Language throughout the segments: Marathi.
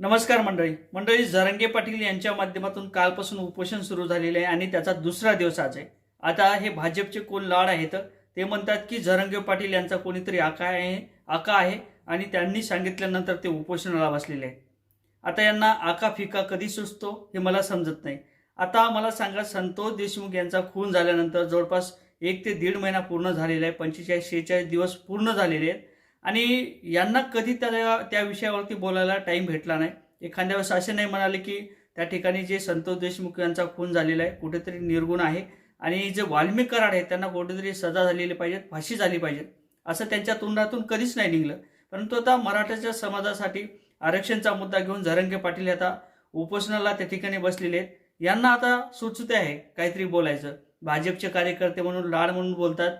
नमस्कार मंडळी. मंडळी झरंगे पाटील यांच्या माध्यमातून कालपासून उपोषण सुरू झालेले आहे आणि त्याचा दुसरा दिवस आज आहे. आता हे भाजपचे कोण लाड आहेत ते म्हणतात की झरंगे पाटील यांचा कोणीतरी आका आहे आका आहे आणि त्यांनी सांगितल्यानंतर ते उपोषणाला बसलेले आहे आता यांना आका फिका कधी सुचतो हे मला समजत नाही. आता मला सांगा संतोष देशमुख यांचा खून झाल्यानंतर जवळपास एक ते दीड महिना पूर्ण झालेला आहे पंचेचाळीस शेहेचाळीस दिवस पूर्ण झालेले आहेत. आणि यांना कधी त्या त्या विषयावरती बोलायला टाईम भेटला नाही. एखाद्या वेळेस असे नाही म्हणाले की त्या ठिकाणी जे संतोष देशमुख यांचा खून झालेला आहे कुठेतरी निर्गुण आहे. आणि जे वाल्मिक कराड आहे त्यांना कुठेतरी सजा झालेली पाहिजेत फाशी झाली पाहिजे असं त्यांच्या तोंडातून कधीच नाही निघलं. परंतु आता मराठ्याच्या समाजासाठी आरक्षणचा मुद्दा घेऊन झरंगे पाटील आता उपोषणाला त्या ठिकाणी बसलेले आहेत. यांना आता सुचते आहे काहीतरी बोलायचं. भाजपचे कार्यकर्ते म्हणून लाड म्हणून बोलतात.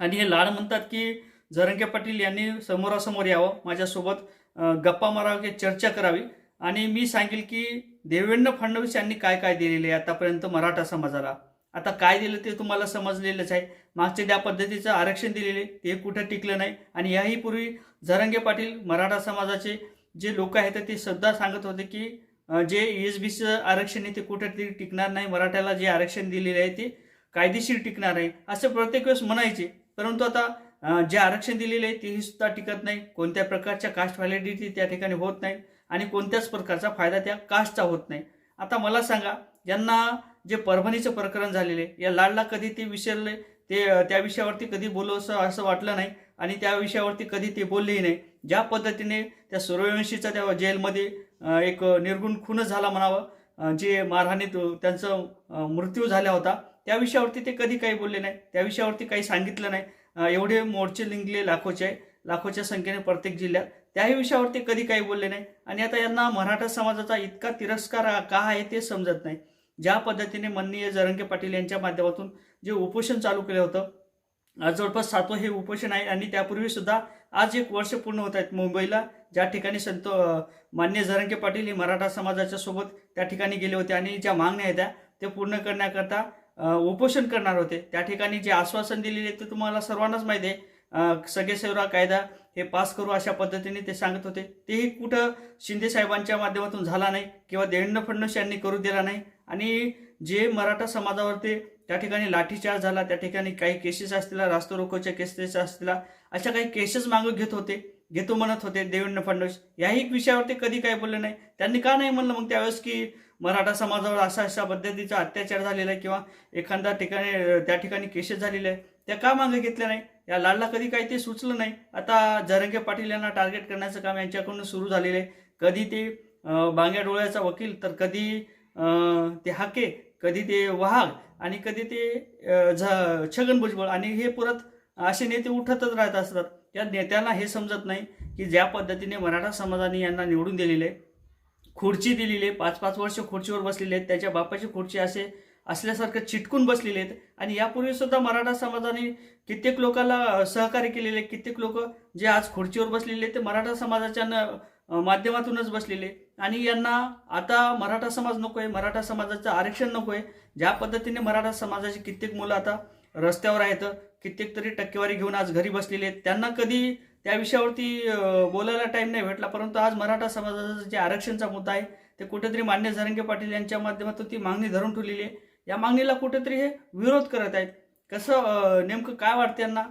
आणि हे लाड म्हणतात की जरंगे पाटील यांनी समोरासमोर यावं. माझ्यासोबत गप्पा गप्पा मारावी चर्चा करावी. आणि मी सांगेल की देवेंद्र फडणवीस यांनी काय काय दिलेले आहे आतापर्यंत मराठा समाजाला. आता काय दिलं ते तुम्हाला समजलेलंच आहे. मागचे ज्या पद्धतीचं आरक्षण दिलेले ते कुठं टिकलं नाही. आणि याही पूर्वी झरंगे पाटील मराठा समाजाचे जे लोक आहेत ते सुद्धा सांगत होते की जे एस बीचं आरक्षण आहे ते कुठेतरी टिकणार नाही. मराठ्याला जे आरक्षण दिलेले आहे ते कायदेशीर टिकणार आहे. असं प्रत्येक वेळेस म्हणायचे. परंतु आता जे आरक्षण दिलेले आहे तेही सुद्धा टिकत नाही. कोणत्या प्रकारच्या कास्ट व्हॅलिडिटी त्या ठिकाणी होत नाही आणि कोणत्याच प्रकारचा फायदा त्या कास्टचा होत नाही. आता मला सांगा यांना जे परभणीचं प्रकरण झालेले या लाडला कधी ते विसरले ते त्या विषयावरती कधी बोलू असं असं वाटलं नाही आणि त्या विषयावरती कधी ते बोललेही नाही. ज्या पद्धतीने त्या सूर्यवंशीचा त्या जेलमध्ये एक निर्गुण खूनच झाला म्हणावं जे मारहाणीत त्यांचं मृत्यू झाला होता त्या विषयावरती ते कधी काही बोलले नाही त्या विषयावरती काही सांगितलं नाही. एवढे मोर्चे लिंकले लाखोचे आहे लाखोच्या संख्येने प्रत्येक जिल्ह्यात. त्याही विषयावरती कधी काही बोलले नाही. आणि आता यांना मराठा समाजाचा इतका तिरस्कार का आहे ते समजत नाही. ज्या पद्धतीने माननीय जरंगे पाटील यांच्या माध्यमातून जे उपोषण चालू केलं होतं आज जवळपास सातवं हे उपोषण आहे. आणि त्यापूर्वी सुद्धा आज एक वर्ष पूर्ण होत आहेत. मुंबईला ज्या ठिकाणी संत मान्य जरंगे पाटील हे मराठा समाजाच्या सोबत त्या ठिकाणी गेले होते. आणि ज्या मागण्या आहेत त्या ते पूर्ण करण्याकरता उपोषण करणार होते. त्या ठिकाणी जे आश्वासन दिलेले ते तुम्हाला सर्वांनाच माहिती आहे. सगळे सेवरा कायदा हे पास करू अशा पद्धतीने ते सांगत होते. तेही कुठं शिंदे साहेबांच्या माध्यमातून झाला नाही किंवा देवेंद्र फडणवीस यांनी करू दिला नाही. आणि जे मराठा समाजावरती त्या ठिकाणी लाठीचार्ज झाला त्या ठिकाणी काही केसेस असतील रास्ता रोखोच्या केसेस असतील अशा काही केसेस मागं घेत होते घेतो म्हणत होते देवेंद्र फडणवीस. याही विषयावरती कधी काही बोलले नाही. त्यांनी का नाही म्हणलं मग त्यावेळेस की मराठा समाजावर अशा अशा पद्धतीचा अत्याचार झालेला आहे किंवा एखाद्या ठिकाणी त्या ठिकाणी केसेस झालेले आहे त्या का मागे घेतल्या नाही? या लाडला कधी काही ते सुचलं नाही. आता जरंगे पाटील यांना टार्गेट करण्याचं काम यांच्याकडून सुरू झालेलं आहे. कधी ते बांग्या डोळ्याचा वकील तर कधी ते हाके कधी ते वहाग आणि कधी ते झ छगन भुजबळ आणि हे परत असे नेते उठतच राहत असतात. या नेत्यांना हे समजत नाही की ज्या पद्धतीने मराठा समाजाने यांना निवडून दिलेले आहे, खुर्ची दिलेली आहे पाच पाच वर्ष खुर्चीवर बसलेले आहेत. त्याच्या बापाची खुर्ची असे असल्यासारखं चिटकून बसलेले आहेत. आणि यापूर्वी सुद्धा मराठा समाजाने कित्येक लोकांना सहकार्य केलेले आहे. कित्येक लोक जे आज खुर्चीवर बसलेले आहेत ते मराठा समाजाच्या न- माध्यमातूनच बसलेले आणि यांना आता मराठा समाज नको आहे मराठा समाजाचं आरक्षण नको आहे ज्या पद्धतीने मराठा समाजाची कित्येक मुलं आता रस्त्यावर आहेत कित्येक तरी टक्केवारी घेऊन आज घरी बसलेले आहेत. त्यांना कधी त्या विषयावरती बोलायला टाईम नाही भेटला. परंतु आज मराठा समाजाचा जे आरक्षणचा मुद्दा आहे ते कुठेतरी मान्य झरंगे पाटील यांच्या माध्यमातून ती मागणी धरून ठेवलेली आहे. या मागणीला कुठेतरी हे विरोध करत आहेत. कसं नेमकं काय वाटतं यांना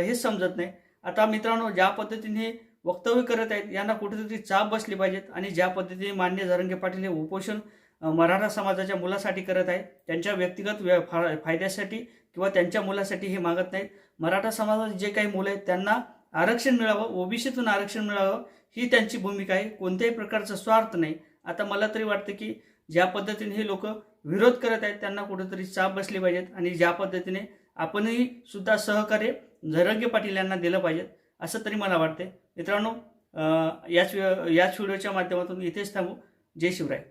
हेच समजत नाही. आता मित्रांनो ज्या पद्धतीने हे वक्तव्य करत आहेत यांना कुठेतरी चाप बसली पाहिजेत आणि ज्या पद्धतीने मान्य झरंगे पाटील हे उपोषण मराठा समाजाच्या मुलासाठी करत आहेत त्यांच्या व्यक्तिगत व्य- फा- फायद्यासाठी किंवा त्यांच्या मुलासाठी हे मागत नाहीत. मराठा समाजात जे काही मुलं आहेत त्यांना आरक्षण मिळावं ओबीसीतून आरक्षण मिळावं ही त्यांची भूमिका आहे. कोणत्याही प्रकारचा स्वार्थ नाही. आता मला तरी वाटतं की ज्या पद्धतीने हे लोक विरोध करत आहेत त्यांना कुठेतरी चाप बसली पाहिजेत आणि ज्या पद्धतीने आपणही सुद्धा सहकार्य झरंगे पाटील यांना दिलं पाहिजेत असं तरी मला वाटते मित्रांनो याच याच व्हिडिओच्या माध्यमातून इथेच थांबू. जय शिवराय.